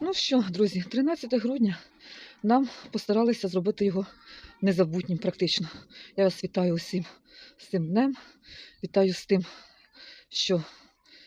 Ну що, друзі, 13 грудня нам постаралися зробити його незабутнім практично. Я вас вітаю усім з цим днем. Вітаю з тим, що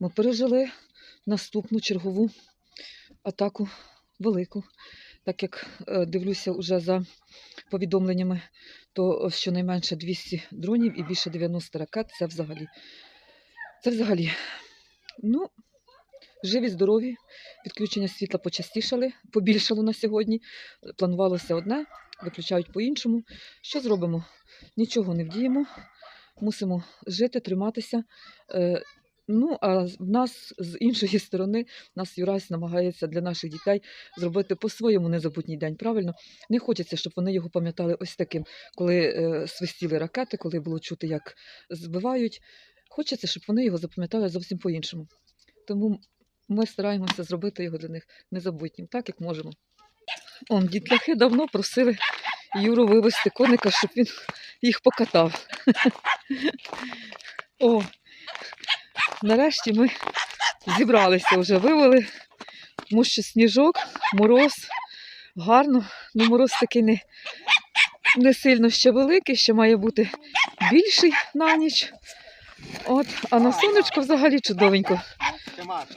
ми пережили наступну чергову атаку велику. Так як е, дивлюся уже за повідомленнями, то щонайменше 200 дронів і більше 90 ракет це взагалі. Це взагалі. Ну, живі, здорові, відключення світла почастішали, побільшало на сьогодні. Планувалося одне, виключають по-іншому. Що зробимо? Нічого не вдіємо. Мусимо жити, триматися. Е, Ну, а в нас з іншої сторони, нас Юрась намагається для наших дітей зробити по-своєму незабутній день. Правильно, не хочеться, щоб вони його пам'ятали ось таким, коли е, свистіли ракети, коли було чути, як збивають. Хочеться, щоб вони його запам'ятали зовсім по-іншому. Тому ми стараємося зробити його для них незабутнім, так як можемо. Он, дітляхи давно просили Юру вивезти коника, щоб він їх покатав. О, нарешті ми зібралися вже, вивели, тому що сніжок, мороз, гарно. Ну, мороз такий не, не сильно ще великий, ще має бути більший на ніч. От, а на сонечко взагалі чудовенько.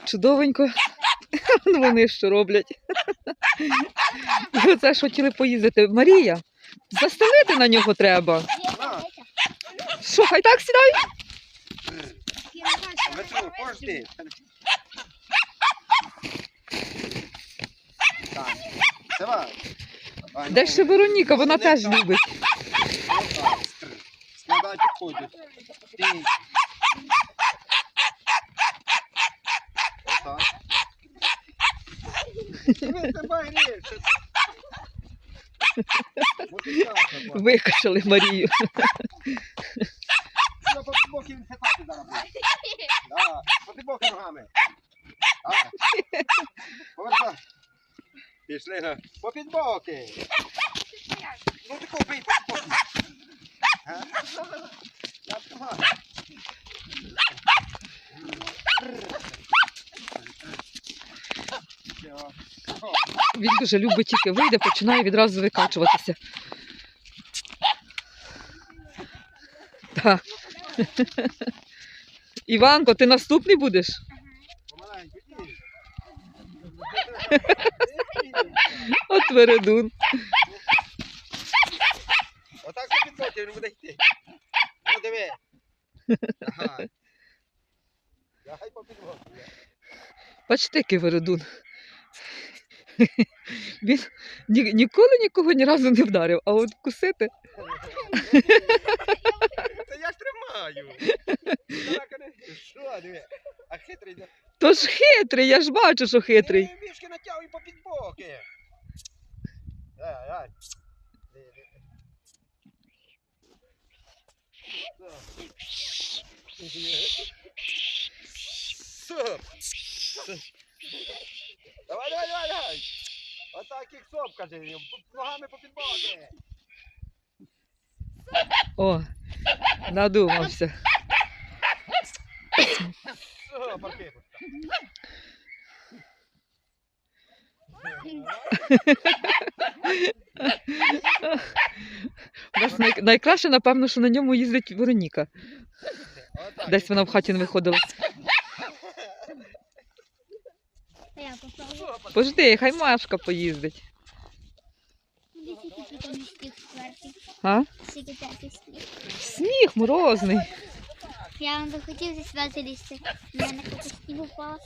Чудовенько. Ну, вони що роблять. І оце ж хотіли поїздити. Марія, застелити на нього треба. Що, хай так сідай? Давай, Де ну, ще Вероніка, вона теж любить. отак. Складай підходить. Ти. Отак. Ви тебе грієш. Вот і так, от. Викашали Марію. Ну, по боки він хитати зараз буде. Да, по боки ногами. А. Повертай. Пішли на по підбоки. Ну ти купи по підбоки. Га? Я тримаю. Він дуже любить тільки вийде, починає відразу викачуватися. Так. Іванко, ти наступний будеш? От вередун. Отак підбоки він буде йти. Ну диви. Бачите, який вередун. Він ні, ніколи нікого ні разу не вдарив, а от кусити. Та я ж тримаю. А хитрий. То ж хитрий, я ж бачу, що хитрий. Мішки натягуй по підбоки. Дай, Давай, давай, давай, давай. Отак як соп, каже, ногами по підбоки. О, надумався. Архипушка. Най- найкраще, напевно, що на ньому їздить Вероніка. Десь вона в хаті не виходила. Пожди, хай Машка поїздить. Сніг? А? Сніг? Сніг морозний. Я вам захотів сюди залізти. У мене купа снігу впала.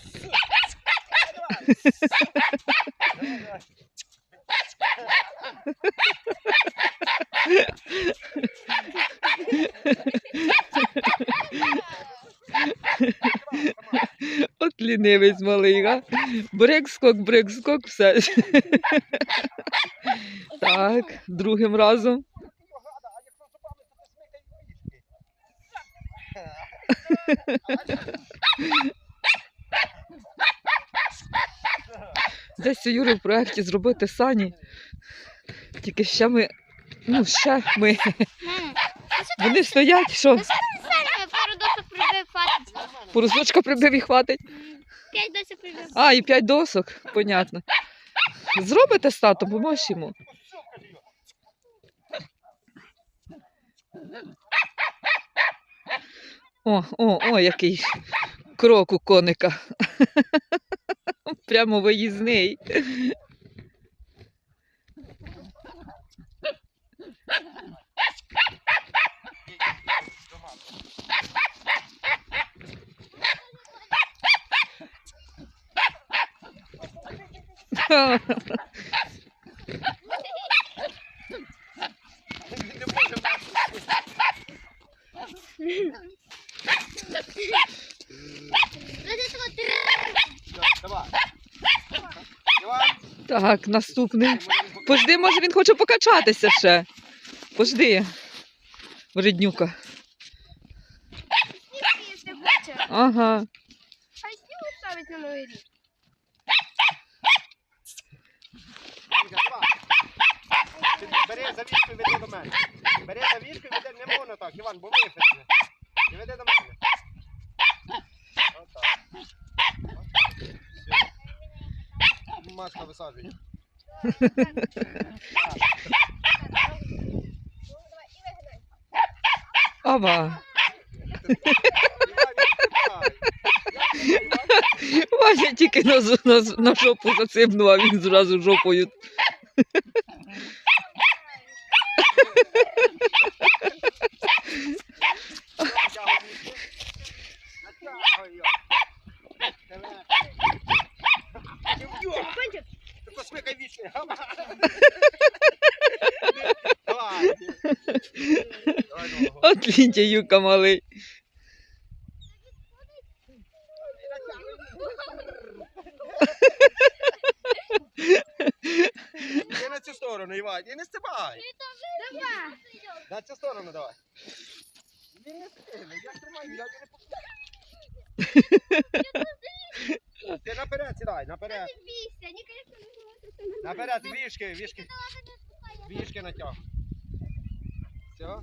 От лінивець малий, га? Брик-скок, брик-скок, все. Так, другим разом. Десь у Юри в проєкті зробити сані. Тільки ще ми. Ну, ще ми. Вони стоять, що? Хватить. Порозочка прибив і хватить. П'ять досок привезли. А, і п'ять досок, понятно. Зробите стату, поможеш йому. О, о, о, який крок у коника. Прямо виїзний. Так, наступний. Пожди, може він хоче покачатися ще. Пожди. Вреднюка. Ага. Сниму ставить на новый рік? Ольга, давай. Ти Бери за вішку і веди до мене. Бери за вішку і веди, не можна так, Іван, бо висохне. І веди до мене. Отак. Все. Маска висаджує. Ава. Іван, відступай. Ваня тільки на, на, на жопу заципнув, а він зразу жопою. натягуй вішку. Натягуй його. Давай. Ти вб'єш. Ти посмикай вішку. Давай. Давай ногу. От Ліндя Юка малий. Іди на цю сторону, Іван, і не стрибай. Давай. На цю сторону давай. Він не стрибай, я тримаю, я не попускаю. Ти наперед сідай, наперед. Бійся, не. Наперед, вішки, вішки, вішки натягуй. Все?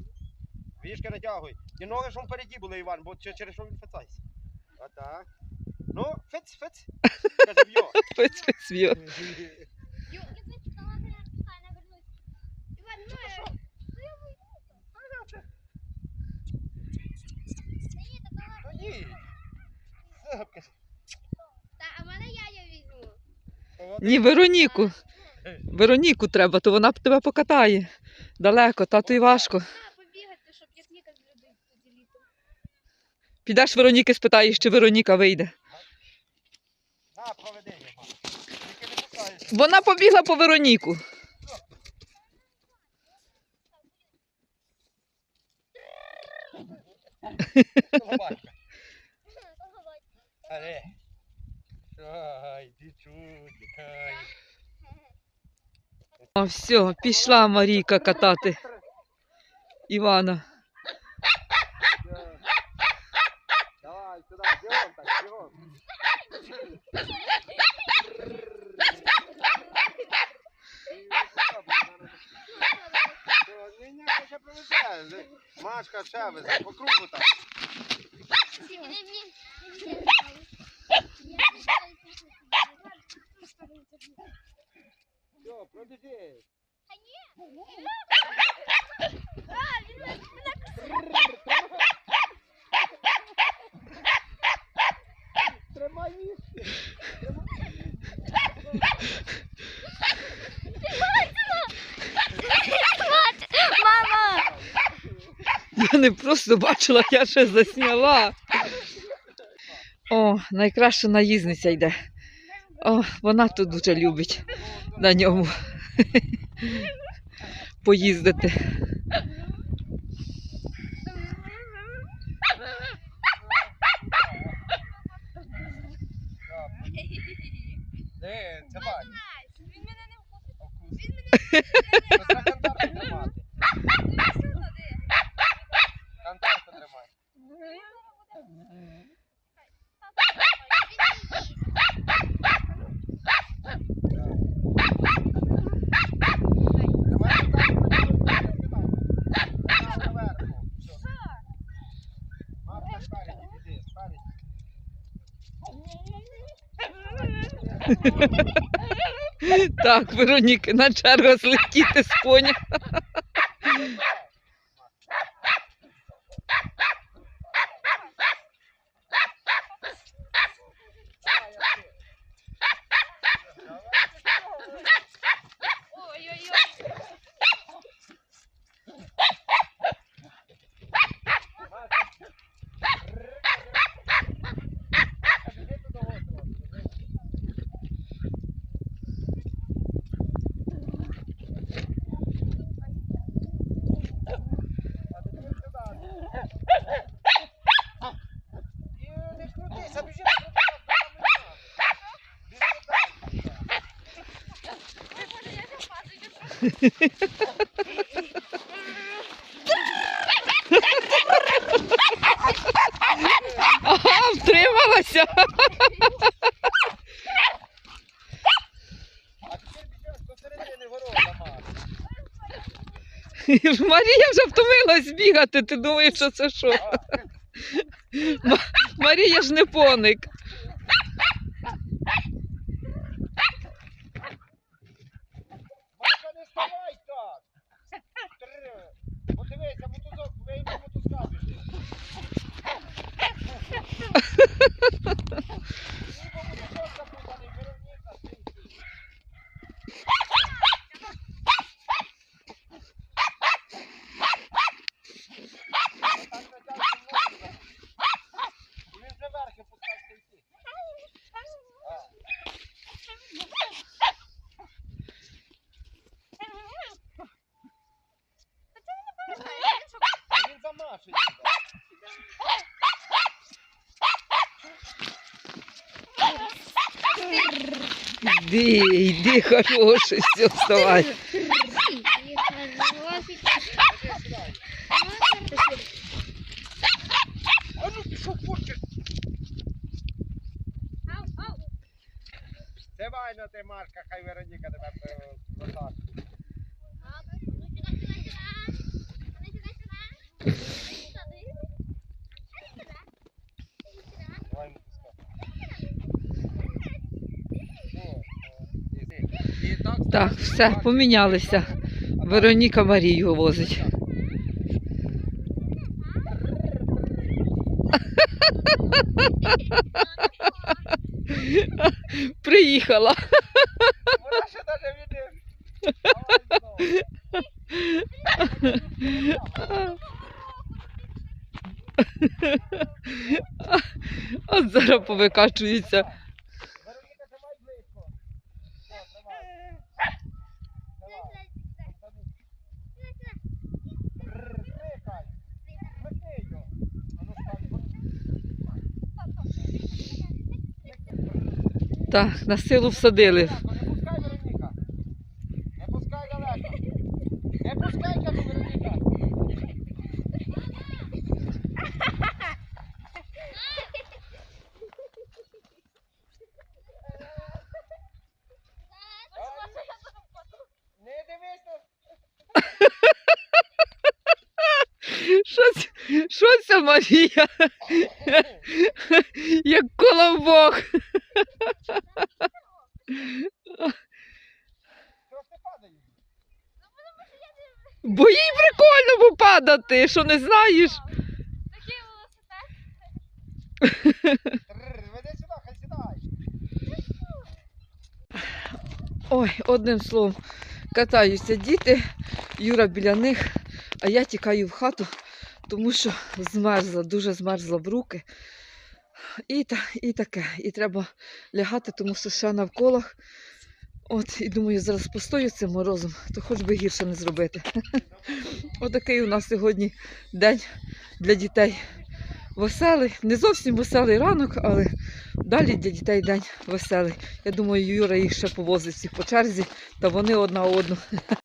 Вішки натягуй. І ноги, щоб впереді були, Іван, бо через що він фицайся. Отак. Ну, фиц, фиц. Каже, б'є. Ну, я выйду. Ні, такого- Ну. Ні, Вероніку. Вероніку треба, то вона б тебе покатає. Далеко, тату і важко. Побігати, щоб як з людей тоді літом. Підеш Вероніки, спитаєш, чи Вероніка вийде. На, проведи його. Тільки не пускаєш. Вона побігла по Вероніку. Собачка. Але. Ай, ай. Все, пішла Марійка катати Івана. Давай, сюда, бегом так, бегом. Ні, ще провезе. Машка ще везе, по кругу так. Тільки не мені. Все, пробіжи. Тримай вішки. Мама! Я не просто бачила, я ще засняла. О, найкраща наїзниця йде. О, вона тут дуже любить на ньому поїздити. Він мене не вкусить. Так, Вероніки, на черга злетіти з коня. Ой-ой-ой. І не крутися, біжи, Ага, втрималася. Марія вже втомилась бігати. Ти думаєш, що це що? Марія ж не поник. Замашений. Йди, йди, хороший, все, вставай. Так, все, помінялися. Вероніка Марію возить. Приїхала. Вона ще навіть. Давай. От зараз повикачується. Вероніка, давай близько. Все, давай. Давай. Рр, Смикай. Смикни його. А ну, стань. Так, на силу всадили. Не пускай, Вероніка. Не пускай далеко. Не пускай, кажу, Вероніка. Не дивись на Щось, що Марія? Як колобок. Бо їй прикольно попадати, що не знаєш. Рр, Веди сюди, хай сідай. Ой, одним словом, катаються діти, Юра біля них, а я тікаю в хату, тому що змерзла, дуже змерзла в руки. І, та, і таке. І треба лягати, тому що ще навколо. От, і думаю, зараз постою цим морозом, то хоч би гірше не зробити. Отакий у нас сьогодні день для дітей. Веселий, не зовсім веселий ранок, але далі для дітей день веселий. Я думаю, Юра їх ще повозить всіх по черзі, та вони одна одну